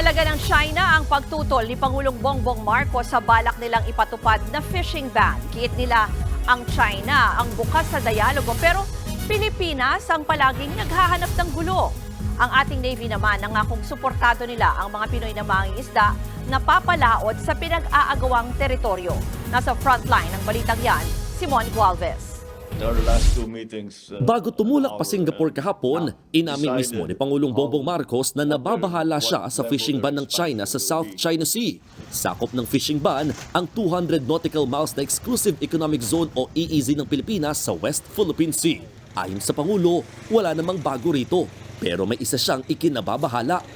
Pinalaga ng China ang pagtutol ni Pangulong Bongbong Marcos sa balak nilang ipatupad na fishing ban. Kiit nila ang China ang bukas sa dialogo pero Pilipinas ang palaging naghahanap ng gulo. Ang ating Navy naman nangakong suportado nila ang mga Pinoy na mangingisda na papalaot sa pinag-aagawang teritoryo. Nasa frontline ng balitang yan, Simon Gualvez. Our last two meetings, uh, Bago tumulak pa Singapore uh, kahapon, inamin mismo ni Pangulong Bongbong Marcos na nababahala siya sa fishing ban ng China sa South China Sea. Sakop ng fishing ban ang 200 nautical miles na Exclusive Economic Zone o EEZ ng Pilipinas sa West Philippine Sea. Ayon sa Pangulo, wala namang bago rito. Pero may isa siyang ikinababahala.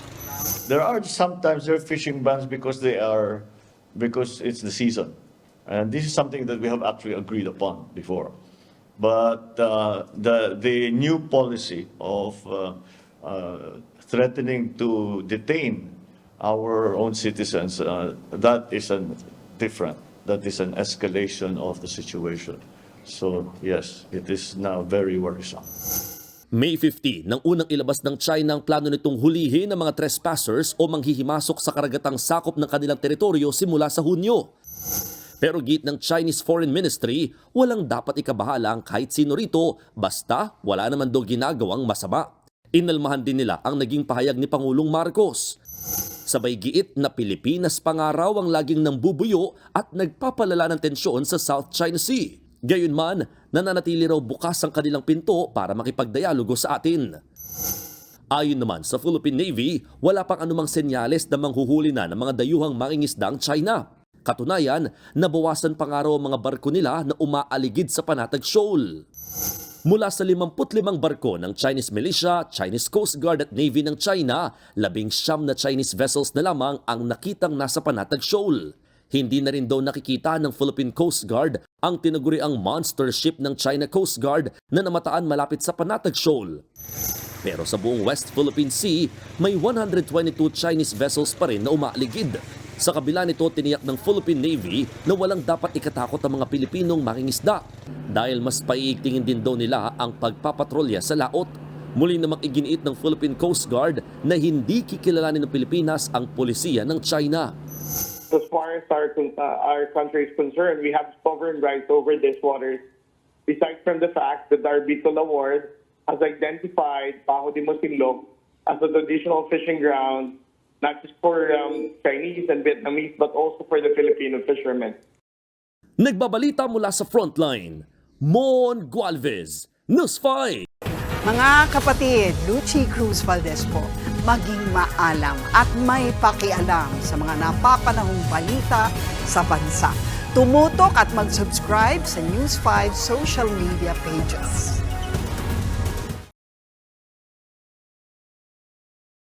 There are sometimes there are fishing bans because they are because it's the season, and this is something that we have actually agreed upon before. But uh, the the new policy of uh, uh, threatening to detain our own citizens uh, that is a different. That is an escalation of the situation. So yes, it is now very worrisome. May 15 nang unang ilabas ng China ang plano nitong hulihin ng mga trespassers o manghihimasok sa karagatang sakop ng kanilang teritoryo simula sa Hunyo. Pero git ng Chinese Foreign Ministry, walang dapat ikabahala ang kahit sino rito basta wala naman daw ginagawang masama. Inalmahan din nila ang naging pahayag ni Pangulong Marcos. Sabay giit na Pilipinas pangaraw ang laging nambubuyo at nagpapalala ng tensyon sa South China Sea. Gayunman, nananatili raw bukas ang kanilang pinto para makipagdialogo sa atin. Ayon naman sa Philippine Navy, wala pang anumang senyales na manghuhuli na ng mga dayuhang mangingisdang China. Katunayan, nabawasan pa nga raw mga barko nila na umaaligid sa Panatag Shoal. Mula sa 55 barko ng Chinese militia, Chinese Coast Guard at Navy ng China, labing siyam na Chinese vessels na lamang ang nakitang nasa Panatag Shoal. Hindi na rin daw nakikita ng Philippine Coast Guard ang tinaguriang monster ship ng China Coast Guard na namataan malapit sa Panatag Shoal. Pero sa buong West Philippine Sea, may 122 Chinese vessels pa rin na umaaligid. Sa kabila nito, tiniyak ng Philippine Navy na walang dapat ikatakot ang mga Pilipinong mangingisda dahil mas paiigtingin din daw nila ang pagpapatrolya sa laot. Muli namang iginiit ng Philippine Coast Guard na hindi kikilalanin ng Pilipinas ang polisiya ng China. as far as our, uh, our country is concerned, we have sovereign rights over these waters. Besides from the fact that our Bicol Award has identified Bajo de Mosinloc as a traditional fishing ground, not just for um, Chinese and Vietnamese, but also for the Filipino fishermen. Nagbabalita mula sa frontline, Mon Gualvez, News 5. Mga kapatid, Lucy Cruz Valdez po, maging maalam at may pakialam sa mga napapanahong balita sa bansa. Tumutok at mag-subscribe sa News 5 social media pages.